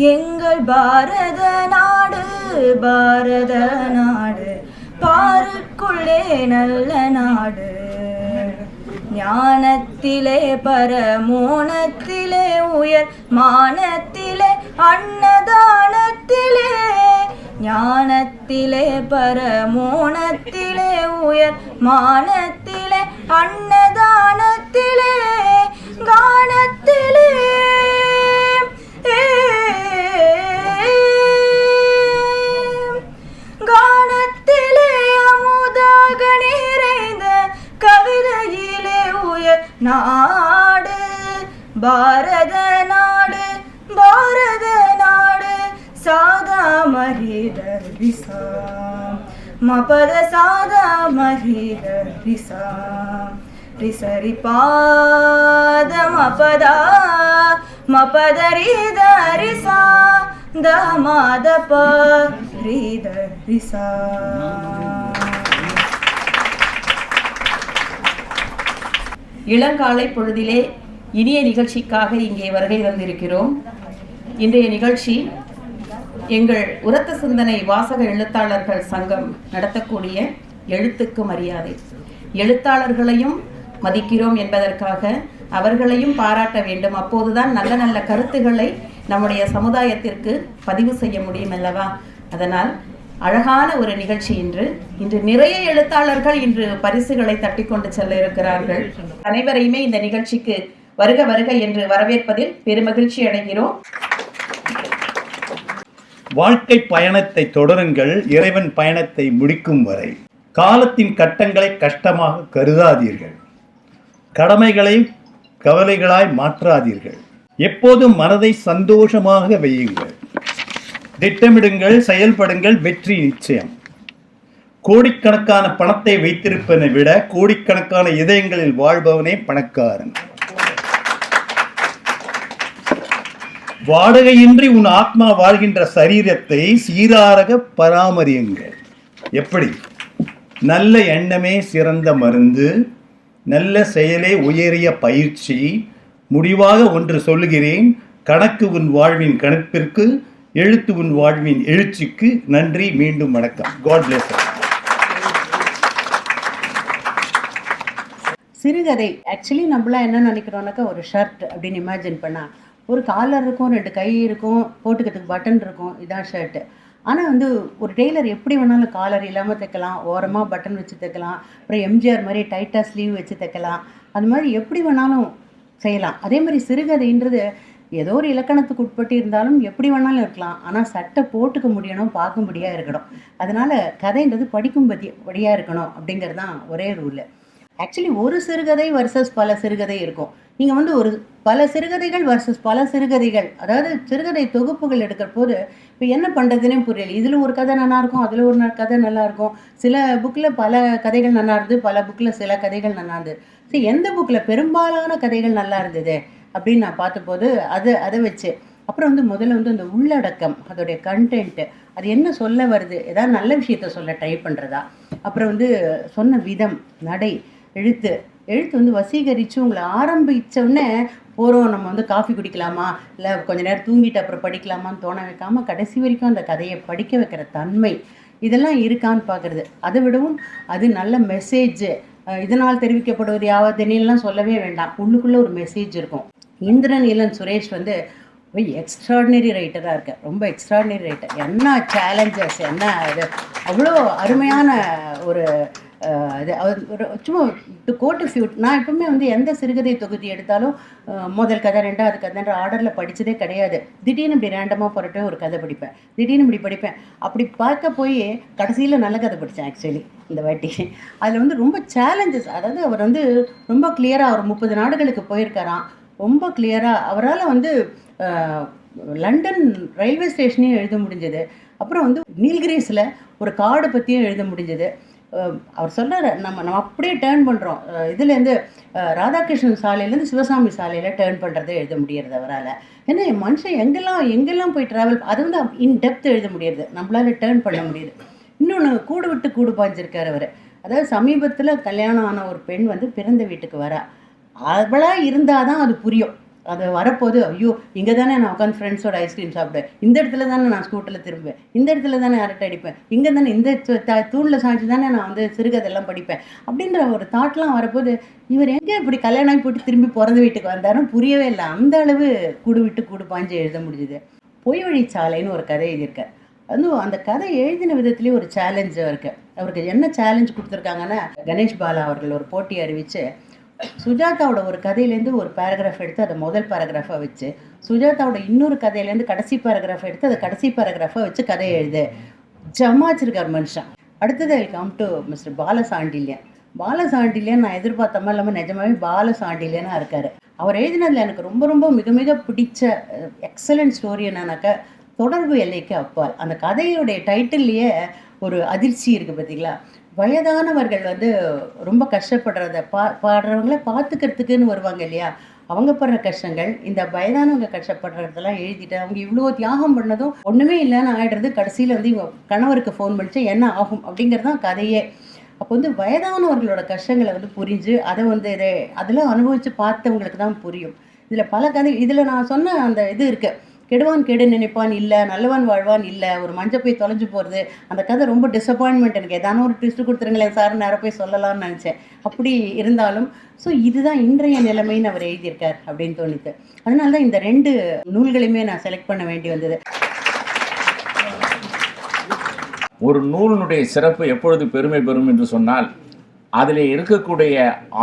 எங்கள் பாரத நாடு பாரத நாடு பாருக்குள்ளே நல்ல நாடு. ஞானத்திலே பரமோனத்திலே உயர் மானத்திலே அன்னதானத்திலே. ஞானத்திலே பரமோனத்திலே உயர் மானத்திலே அன்னதானத்திலே. கானத்திலே நாடு பாரத நாடு பாரத நாடு சாதா மரிதர் விசா மபத சாதா மரிதர் விசா ரிசரி பாத மபதா மபதரித ரிசா தமாத பரித ரிசா இளங்காலை பொழுதிலே இனிய நிகழ்ச்சிக்காக இங்கே வருகை தந்திருக்கிறோம். இன்றைய நிகழ்ச்சி எங்கள் உரத்த சிந்தனை வாசக எழுத்தாளர்கள் சங்கம் நடத்தக்கூடிய எழுத்துக்கு மரியாதை. எழுத்தாளர்களையும் மதிக்கிறோம் என்பதற்காக அவர்களையும் பாராட்ட வேண்டும். அப்போதுதான் நல்ல நல்ல கருத்துக்களை நம்முடைய சமுதாயத்திற்கு பதிவு செய்ய முடியும் அல்லவா? அதனால் அழகான ஒரு நிகழ்ச்சி இன்று. இன்று நிறைய எழுத்தாளர்கள் இன்று பரிசுகளை தட்டி கொண்டு செல்ல இருக்கிறார்கள். அனைவரையுமே இந்த நிகழ்ச்சிக்கு வருக வருக என்று வரவேற்பதில் பெருமகிழ்ச்சி அடைகிறோம். வாழ்க்கை பயணத்தை தொடருங்கள் இறைவன் பயணத்தை முடிக்கும் வரை. காலத்தின் கட்டங்களை கஷ்டமாக கருதாதீர்கள். கடமைகளை கவலைகளாய் மாற்றாதீர்கள். எப்போதும் மனதை சந்தோஷமாக வையுங்கள். திட்டமிடுங்கள் செயல்படுங்கள் வெற்றி நிச்சயம். கோடிக்கணக்கான பணத்தை வைத்திருப்பதை விட கோடிக்கணக்கான இதயங்களில் வாழ்பவனே பணக்காரன். வாடகையின்றி உன் ஆத்மா வாழ்கின்ற சரீரத்தை சீராக பராமரியுங்கள். எப்படி? நல்ல எண்ணமே சிறந்த மருந்து நல்ல செயலே உயரிய பயிற்சி. முடிவாக ஒன்று சொல்லுகிறேன் கணக்கு உன் வாழ்வின் கணப்பிற்கு எழுத்து உன் வாழ்வின் எழுச்சிக்கு நன்றி மீண்டும் வணக்கம். காட் பிளஸ் சிறுகதை. ஆக்சுவலி நம்மளாம் என்ன நினைக்கிறோம்னாக்கா ஒரு ஷர்ட் அப்படின்னு இமேஜின் பண்ணால் ஒரு காலர் இருக்கும் ரெண்டு கை இருக்கும் போட்டுக்கிறதுக்கு பட்டன் இருக்கும் இதான் ஷர்ட்டு ஆனால் வந்து ஒரு டெய்லர் எப்படி வேணாலும் காலர் இல்லாமல் தைக்கலாம் ஓரமாக பட்டன் வச்சு தைக்கலாம் அப்புறம் எம்ஜிஆர் மாதிரி டைட்டாக ஸ்லீவ் வச்சு தைக்கலாம் அது மாதிரி எப்படி வேணாலும் செய்யலாம். அதே மாதிரி சிறுகதைன்றது ஏதோ ஒரு இலக்கணத்துக்கு உட்பட்டு இருந்தாலும் எப்படி வேணாலும் இருக்கலாம். ஆனால் சட்டை போட்டுக்க முடியணும் பார்க்கும்படியாக இருக்கணும். அதனால் கதைன்றது படிக்கும்படி படியாக இருக்கணும் அப்படிங்கிறது தான் ஒரே ரூலு ஆக்சுவலி ஒரு சிறுகதை வர்சஸ் பல சிறுகதை இருக்கும். நீங்கள் வந்து ஒரு பல சிறுகதைகள் வர்சஸ் பல சிறுகதைகள் அதாவது சிறுகதை தொகுப்புகள் எடுக்கிற போது இப்போ என்ன பண்ணுறதுனே புரியல. இதில் ஒரு கதை நல்லாயிருக்கும் அதில் ஒரு கதை நல்லாயிருக்கும் சில புக்கில் பல கதைகள் நல்லா இருந்தது பல புக்கில் சில கதைகள் நல்லா இருந்தது. சரி எந்த புக்கில் பெரும்பாலான கதைகள் நல்லா இருந்தது? அப்படின்னு நான் பார்த்தபோது அது அதை வச்சு. அப்புறம் வந்து முதல்ல வந்து அந்த உள்ளடக்கம் அதோடைய கண்டென்ட்டு அது என்ன சொல்ல வருது ஏதாவது நல்ல விஷயத்த சொல்ல ட்ரை பண்ணுறதா அப்புறம் வந்து சொன்ன விதம் நடை எழுத்து. எழுத்து வந்து வசீகரித்து உங்களை ஆரம்பிச்ச உடனே போகிறோம் நம்ம வந்து காஃபி குடிக்கலாமா? இல்லை கொஞ்ச நேரம் தூங்கிட்டு அப்புறம் படிக்கலாமான்னு தோண வைக்காம கடைசி வரைக்கும் அந்த கதையை படிக்க வைக்கிற தன்மை இதெல்லாம் இருக்கான்னு பார்க்குறது. அதை விடவும் அது நல்ல மெசேஜ் இதனால் தெரிவிக்கப்படுவது யாவதெல்லாம் சொல்லவே வேண்டாம். உள்ளுக்குள்ளே ஒரு மெசேஜ் இருக்கும். இந்திரன் இளன் சுரேஷ் வந்து எக்ஸ்ட்ராடினரி ரைட்டராக இருக்க ரொம்ப எக்ஸ்ட்ராடினரி ரைட்டர் என்ன சேலஞ்சஸ் என்ன இது? அவ்வளோ அருமையான ஒரு இது ஒரு சும்மா டு கோட் ஃபியூட் நான் எப்பவுமே வந்து எந்த சிறுகதை தொகுதி எடுத்தாலும் முதல் கதை ரெண்டாவது கதைன்ற ஆர்டரில் படித்ததே கிடையாது. திடீர்னு இப்படி ரேண்டமாக புரட்டும் ஒரு கதை படிப்பேன். திடீர்னு இப்படி படிப்பேன். அப்படி பார்க்க போய் கடைசியில் நல்ல கதை படித்தேன் ஆக்சுவலி இந்த வாட்டி. அதில் வந்து ரொம்ப சேலஞ்சஸ் அதாவது அவர் வந்து ரொம்ப கிளியராக ஒரு முப்பது நாடுகளுக்கு போயிருக்காராம். ரொம்ப கிளியராக அவரால் வந்து லண்டன் ரயில்வே ஸ்டேஷனையும் எழுத முடிஞ்சது. அப்புறம் வந்து நீல்கிரிஸில் ஒரு காடை பற்றியும் எழுத முடிஞ்சது. அவர் சொல்கிறார் நம்ம நம்ம அப்படியே டேர்ன் பண்ணுறோம் இதுலேருந்து ராதாகிருஷ்ணன் சாலையிலேருந்து சிவசாமி சாலையில் டேர்ன் பண்ணுறதை எழுத முடியறது அவரால். ஏன்னா என் மனுஷன் எங்கெல்லாம் எங்கெல்லாம் போய் ட்ராவல் அது வந்து இன் டெப்த் எழுத முடியறது. நம்மளால டேர்ன் பண்ண முடியுது இன்னொன்று கூடு விட்டு கூடு பாய்ஞ்சிருக்கார் அவர். அதாவது சமீபத்தில் கல்யாணம் ஆன ஒரு பெண் வந்து பிறந்த வீட்டுக்கு வரா. அவளாக இருந்தால் தான் அது புரியும். அது வரப்போது ஐயோ இங்கே தானே நான் உட்காந்து ஃப்ரெண்ட்ஸோட ஐஸ்கிரீம் சாப்பிடுவேன். இந்த இடத்துல தானே நான் ஸ்கூட்டரில் திரும்புவேன். இந்த இடத்துல தானே அரட்டை அடிப்பேன். இங்கே தானே இந்த தூணில் சாய்ச்சி தானே நான் வந்து சிறுகதெல்லாம் படிப்பேன். அப்படின்ற ஒரு தாட்லாம் வரப்போது இவர் எங்கே இப்படி கல்யாணம் ஆகி போட்டு திரும்பி பிறந்த வீட்டுக்கு வந்தாரும் புரியவே இல்லை. அந்த அளவு கூடு விட்டு கூடு பாஞ்சு எழுத முடிஞ்சுது. பொய் வழிச்சாலைன்னு ஒரு கதை எழுதியிருக்கார். வந்து அந்த கதை எழுதின விதத்துலேயே ஒரு சேலஞ்சு இருக்குது அவருக்கு என்ன சேலஞ்ச் கொடுத்துருக்காங்கன்னா கணேஷ் பாலா அவர்கள் ஒரு போட்டி அறிவித்து சுஜாதாவோட ஒரு கதையிலேருந்து ஒரு பேராகிராஃப் எடுத்து அதை முதல் பேராகிராஃபாக வச்சு சுஜாதாவோட இன்னொரு கதையிலேருந்து கடைசி பேராகிராஃப் எடுத்து அதை கடைசி பேராகிராஃபாக வச்சு கதையை எழுது. ஜமாச்சிருக்கார் மனுஷன். அடுத்தது I come to mister Balasandilyan Balasandilyan நான் எதிர்பார்த்த மாதிரி இல்லாமல் நிஜமாவே பாலசாண்டில்யனாக இருக்கார். அவர் எழுதினதில் எனக்கு ரொம்ப ரொம்ப மிக மிக பிடிச்ச எக்ஸலண்ட் ஸ்டோரி என்னன்னாக்கா தொடர்பு எல்லைக்கு அப்பால். அந்த கதையுடைய டைட்டில்லையே ஒரு அதிர்ச்சி இருக்குது பார்த்தீங்களா வயதானவர்கள் வந்து ரொம்ப கஷ்டப்படுறத பா பாடுறவங்கள பார்த்துக்கிறதுக்குன்னு வருவாங்க இல்லையா? அவங்க படுற கஷ்டங்கள் இந்த வயதானவங்க கஷ்டப்படுறதெல்லாம் எழுதிட்டு அவங்க இவ்வளோ தியாகம் பண்ணதும் ஒன்றுமே இல்லைன்னு ஆகிடுறது கடைசியில் வந்து இவங்க கணவருக்கு ஃபோன் பண்ணிச்சு என்ன ஆகும் அப்படிங்கிறது தான் கதையே. அப்போ வந்து வயதானவர்களோட கஷ்டங்களை வந்து புரிஞ்சு அதை வந்து இதை அதெல்லாம் அனுபவித்து பார்த்தவங்களுக்கு தான் புரியும். இதில் பல கதை இதில் நான் சொன்ன அந்த இது இருக்குது கெடுவான் கெடு நினைப்பான் இல்லை நல்லவன் வாழ்வான் இல்லை ஒரு மஞ்சள் போய் தொலைஞ்சு போகிறது அந்த கதை ரொம்ப டிசப்பாயின்மெண்ட் எனக்கு. ஏதான ஒரு ட்விஸ்ட் கொடுத்துருங்களேன் சார் நேரம் போய் சொல்லலாம்னு நினச்சேன். அப்படி இருந்தாலும் ஸோ இதுதான் இன்றைய நிலைமைன்னு அவர் எழுதியிருக்கார் அப்படின்னு தோணித்து. அதனால தான் இந்த ரெண்டு நூல்களையுமே நான் செலக்ட் பண்ண வேண்டி வந்தது. ஒரு நூலினுடைய சிறப்பு எப்பொழுது பெருமை பெறும் என்று சொன்னால் அதில் இருக்கக்கூடிய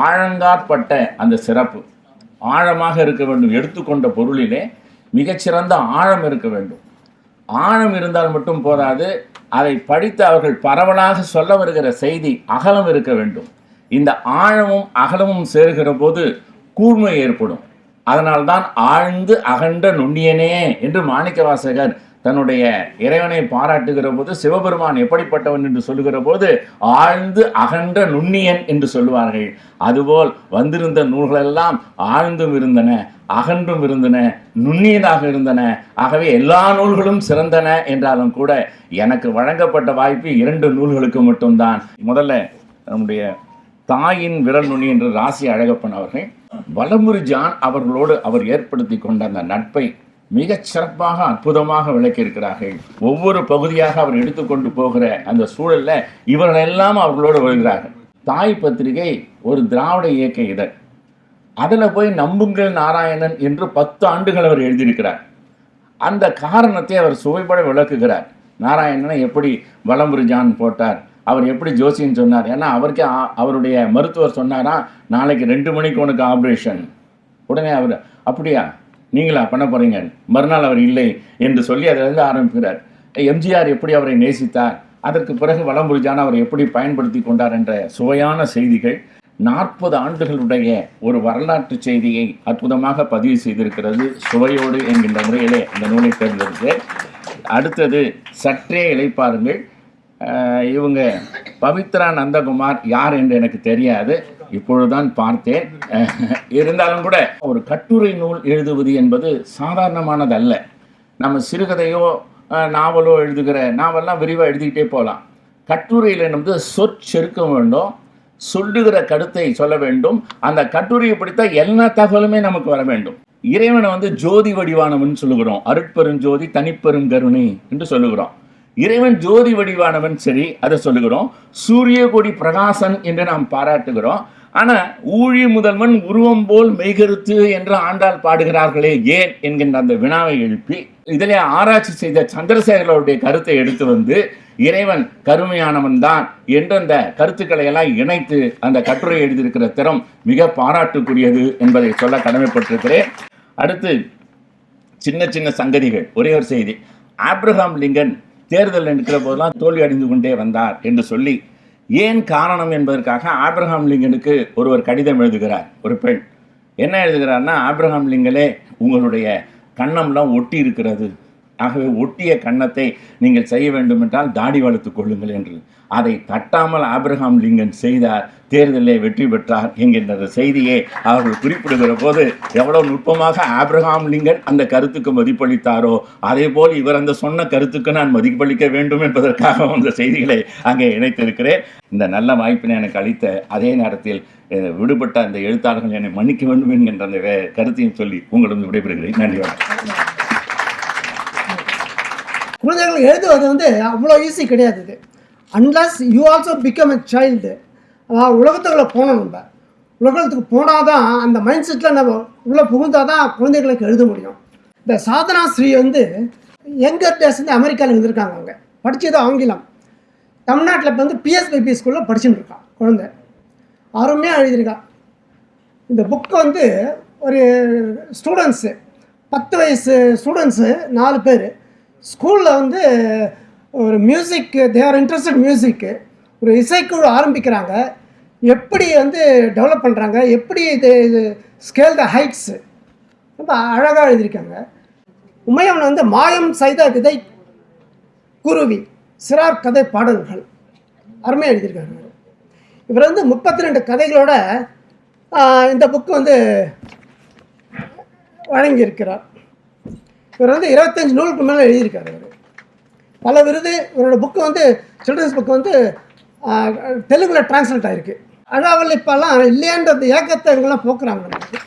ஆழங்காற்பட்ட அந்த சிறப்பு ஆழமாக இருக்க வேண்டும். எடுத்துக்கொண்ட பொருளிலே மிகச்சிறந்த ஆழம் இருக்க வேண்டும். ஆழம் இருந்தால் மட்டும் போதாது அதை படித்து அவர்கள் பரவலாக சொல்ல வருகிற செய்தி அகலம் இருக்க வேண்டும். இந்த ஆழமும் அகலமும் சேருகிற போது கூர்மை ஏற்படும். அதனால்தான் ஆழ்ந்து அகன்ற நுண்ணியனே என்று மாணிக்க வாசகர் தன்னுடைய இறைவனை பாராட்டுகிற போது சிவபெருமான் எப்படிப்பட்டவன் என்று சொல்லுகிற போது ஆழ்ந்து அகன்ற நுண்ணியன் என்று சொல்லுவார்கள். அதுபோல் வந்திருந்த நூல்களெல்லாம் ஆழ்ந்தும் இருந்தன அகன்றும் இருந்தன நுண்ணியதாக இருந்தன. ஆகவே எல்லா நூல்களும் சிறந்தன என்றாலும் கூட எனக்கு வழங்கப்பட்ட வாய்ப்பு இரண்டு நூல்களுக்கு மட்டும்தான். முதல்ல நம்முடைய தாயின் விரல் நுனி என்று ராசி அழகப்பன் அவர்கள் வலமுரு ஜான் அவர்களோடு அவர் ஏற்படுத்தி கொண்ட அந்த நட்பை மிகச் சிறப்பாக அற்புதமாக விளக்கியிருக்கிறார்கள். ஒவ்வொரு பகுதியாக அவர் எடுத்துக்கொண்டு போகிற அந்த சூழல்ல இவர்கள் எல்லாம் அவர்களோடு வருகிறார்கள். தாய் பத்திரிகை ஒரு திராவிட இயக்க இதழ். அதில் போய் நம்புங்கள் நாராயணன் என்று பத்து ஆண்டுகள் அவர் எழுதியிருக்கிறார். அந்த காரணத்தை அவர் சுவைப்பட விளக்குகிறார். நாராயணனை எப்படி வலம்புரி ஜான் போட்டார்? அவர் எப்படி ஜோசியன் சொன்னார்? ஏன்னா அவருக்கே அவருடைய மருத்துவர் சொன்னாரா நாளைக்கு ரெண்டு மணிக்கு உனக்கு ஆப்ரேஷன். உடனே அவர் அப்படியா? நீங்களா பண்ண போறீங்க? மறுநாள் அவர் இல்லை என்று சொல்லி அதிலிருந்து ஆரம்பிக்கிறார். எம்ஜிஆர் எப்படி அவரை நேசித்தார்? அதற்கு பிறகு வளம்புரிஜான் அவரை எப்படி பயன்படுத்தி கொண்டார் என்ற சுவையான செய்திகள் நாற்பது ஆண்டுகளுடைய ஒரு வரலாற்று செய்தியை அற்புதமாக பதிவு செய்திருக்கிறது சுவையோடு என்கின்ற முறையிலே அந்த நூலை தேர்ந்தெடுத்து. அடுத்தது சற்றே இழைப்பாருங்கள் இவங்க பவித்ரா நந்தகுமார் யார் என்று எனக்கு தெரியாது. இப்பொழுதுதான் பார்த்தேன். இருந்தாலும் கூட ஒரு கட்டுரை நூல் எழுதுவது என்பது சாதாரணமானதல்ல. நம்ம சிறுகதையோ நாவலோ எழுதுகிற நாவல்லாம் விரிவாக எழுதிக்கிட்டே போகலாம். கட்டுரையில் வந்து சொற்செருக்க வேண்டும். சொல்லுகிற கருத்தை சொல்ல வேண்டும். அந்த கட்டுரையை படித்தா எல்லா தகவலுமே நமக்கு வர வேண்டும். இறைவனை வந்து ஜோதி வடிவானவன் சொல்லுகிறோம். அருட்பெரும் ஜோதி தனிப்பெரும் கருணை என்று சொல்லுகிறோம். இறைவன் ஜோதி வடிவானவன் சரி அதை சொல்லுகிறோம். சூரிய கொடி பிரகாசன் என்று நாம் பாராட்டுகிறோம். ஆனால் ஊழி முதல்வன் உருவம் போல் மெய்கருத்து என்று ஆண்டாள் பாடுகிறார்களே ஏன் என்கின்ற அந்த வினாவை எழுப்பி இதிலே ஆராய்ச்சி செய்த சந்திரசேகரோடைய கருத்தை எடுத்து வந்து இறைவன் கருமையானவன் தான் என்ற அந்த கருத்துக்களை எல்லாம் இணைத்து அந்த கட்டுரை எழுதியிருக்கிற திறம் மிக பாராட்டுக்குரியது என்பதை சொல்ல கடமைப்பட்டிருக்கிறேன். அடுத்து சின்ன சின்ன சங்கதிகள் ஒரே ஒரு செய்தி. ஆப்ரஹாம் லிங்கன் தேர்தல் நிற்கிற போதெல்லாம் தோல்வி அடைந்து கொண்டே வந்தார் என்று சொல்லி ஏன் காரணம் என்பதற்காக ஆப்ரஹாம் லிங்கனுக்கு ஒருவர் கடிதம் எழுதுகிறார் ஒரு பெண். என்ன எழுதுகிறார்னா ஆப்ரஹாம் லிங்கனே உங்களுடைய கன்னம்லாம் ஒட்டி இருக்கிறது. ஆகவே ஒட்டிய கன்னத்தை நீங்கள் செய்ய வேண்டுமென்றால் தாடி வளர்த்துக் கொள்ளுங்கள் என்று. அதை தட்டாமல் ஆப்ரஹாம் லிங்கன் செய்தார் தேர்தலில் வெற்றி பெற்றார் என்கின்ற செய்தியை அவர்கள் குறிப்பிடுகிற போது எவ்வளவு நுட்பமாக ஆப்ரஹாம் லிங்கன் அந்த கருத்துக்கு மதிப்பளித்தாரோ அதே போல் இவர் அந்த சொன்ன கருத்துக்கு நான் மதிப்பளிக்க வேண்டும் என்பதற்காக அந்த செய்திகளை அங்கே இணைத்திருக்கிறேன். இந்த நல்ல வாய்ப்பினை எனக்கு அளித்த அதே நேரத்தில் விடுபட்ட அந்த எழுத்தாளர்கள் என்னை மன்னிக்க வேண்டும் என்கின்ற அந்த வே- கருத்தையும் சொல்லி உங்களிடம் விடைபெறுகிறேன். நன்றி வணக்கம். குழந்தைகள் எழுதுவது வந்து அவ்வளோ ஈஸி கிடையாது இது. Unless you also become a child உலகத்துக்குள்ளே போகணும் நம்ம. உலகத்துக்கு போனால் தான் அந்த மைண்ட் செட்டில் நம்ம உள்ளே புகுந்தால் தான் குழந்தைகளுக்கு எழுத முடியும். இந்த சாதனா ஸ்ரீ வந்து யங்கர் டேஸ் வந்து அமெரிக்காவில் இருந்திருக்காங்க அவங்க. படித்தது ஆங்கிலம். தமிழ்நாட்டில் இப்போ வந்து பிஎஸ்பிபி ஸ்கூலில் படிச்சுட்டு இருக்கான் குழந்தை. அருமையாக எழுதியிருக்கா இந்த புக்கு வந்து ஒரு ஸ்டூடெண்ட்ஸு பத்து வயசு ஸ்டூடெண்ட்ஸு நாலு பேர். ஸ்கூலில் வந்து ஒரு மியூசிக் தே ஆர் இன்ட்ரெஸ்டட் மியூசிக்கு ஒரு இசைக்குழு ஆரம்பிக்கிறாங்க. எப்படி வந்து டெவலப் பண்ணுறாங்க எப்படி இது இது ஸ்கேல் த ஹைட்ஸு ரொம்ப அழகாக எழுதியிருக்காங்க. உமையவன் வந்து மாயம் செய்த விதை குருவி சிறார் கதை பாடல்கள். அருமையாக எழுதியிருக்காங்க இவர். வந்து முப்பத்தி ரெண்டு கதைகளோட இந்த புக்கு வந்து வழங்கியிருக்கிறார். இவர் வந்து இருபத்தஞ்சு நூலுக்கு மேலே எழுதியிருக்காரு இவர். பல விருது இவரோட புக்கு வந்து சில்ட்ரன்ஸ் புக்கு வந்து தெலுங்கில் டிரான்ஸ்லேட் ஆகிருக்கு அழாவல் இப்போல்லாம் இல்லையான்ற ஏக்கத்தை இவங்கெல்லாம் போக்குறாங்க. நமக்கு